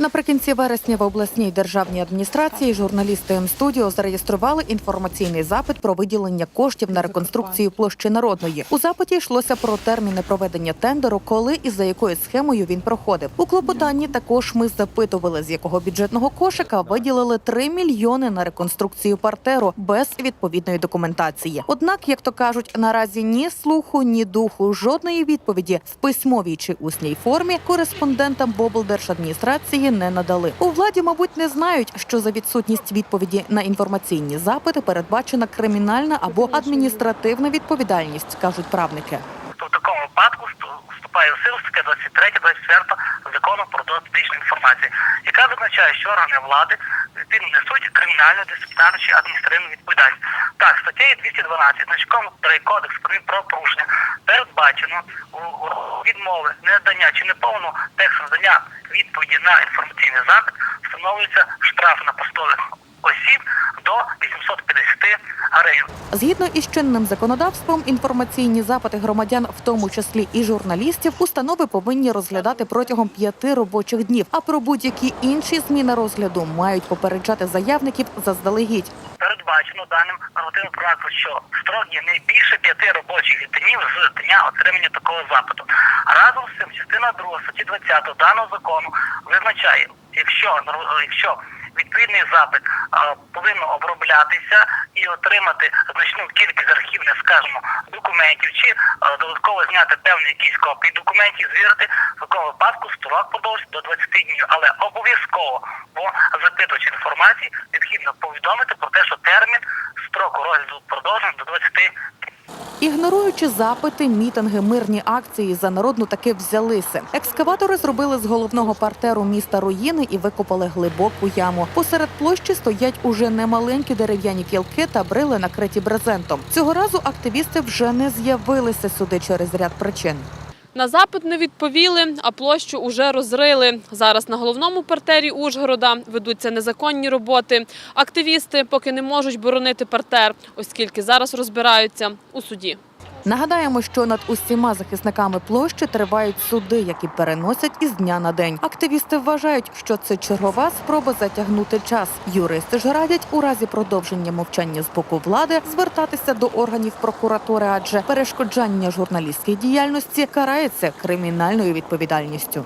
Наприкінці вересня в обласній державній адміністрації журналісти М-студіо зареєстрували інформаційний запит про виділення коштів на реконструкцію площі народної. У запиті йшлося про терміни проведення тендеру, коли і за якою схемою він проходив. У клопотанні також ми запитували, з якого бюджетного кошика виділили 3 мільйони на реконструкцію партеру без відповідної документації. Однак, як то кажуть, наразі ні слуху, ні духу жодної відповіді в письмовій чи усній формі кореспондентам в облдержадміністрації не надали. У владі, мабуть, не знають, що за відсутність відповіді на інформаційні запити передбачена кримінальна або адміністративна відповідальність, кажуть правники. в такому випадку всту- вступає в силу стаття 23 24 закону про доступ до інформації, яка визначає, що органи влади несуть кримінальну, дисциплінарну чи адміністративну відповідальність. Так, статтею 212 значком 3 кодекс про правопорушення передбачено у відмови, ненадання чи неповного тексту надання відповіді на інформаційний запит встановлюється штраф на постових осіб до 850 гривень. Згідно із чинним законодавством, інформаційні запити громадян, в тому числі і журналістів, установи повинні розглядати протягом п'яти робочих днів. А про будь-які інші зміни розгляду мають попереджати заявників заздалегідь. Передбачено даним нормативним проектом, що строк не більше п'яти робочих днів з дня отримання такого запиту. Разом з цим частина 2 статті 20 даного закону визначає, якщо якщо відповідний запит повинен оброблятися і отримати значну кількість архівних, скажімо, документів, чи додатково зняти певні якісь копії документів, звірити в такому випадку строк подовжується до 20 днів, але обов'язково по запитувачі інформації необхідно повідомити про те, що термін строку розгляду продовжено до 20 днів. Ігноруючи запити, мітинги, мирні акції за народну таки взялися. Екскаватори зробили з головного партеру міста руїни і викопали глибоку яму. Посеред площі стоять уже немаленькі дерев'яні кілки та брили, накриті брезентом. Цього разу активісти вже не з'явилися сюди через ряд причин. На запит не відповіли, а площу уже розрили. Зараз на головному партері Ужгорода ведуться незаконні роботи. Активісти поки не можуть боронити партер, оскільки зараз розбираються у суді. Нагадаємо, що над усіма захисниками площі тривають суди, які переносять із дня на день. Активісти вважають, що це чергова спроба затягнути час. Юристи ж радять у разі продовження мовчання з боку влади звертатися до органів прокуратури, адже перешкоджання журналістській діяльності карається кримінальною відповідальністю.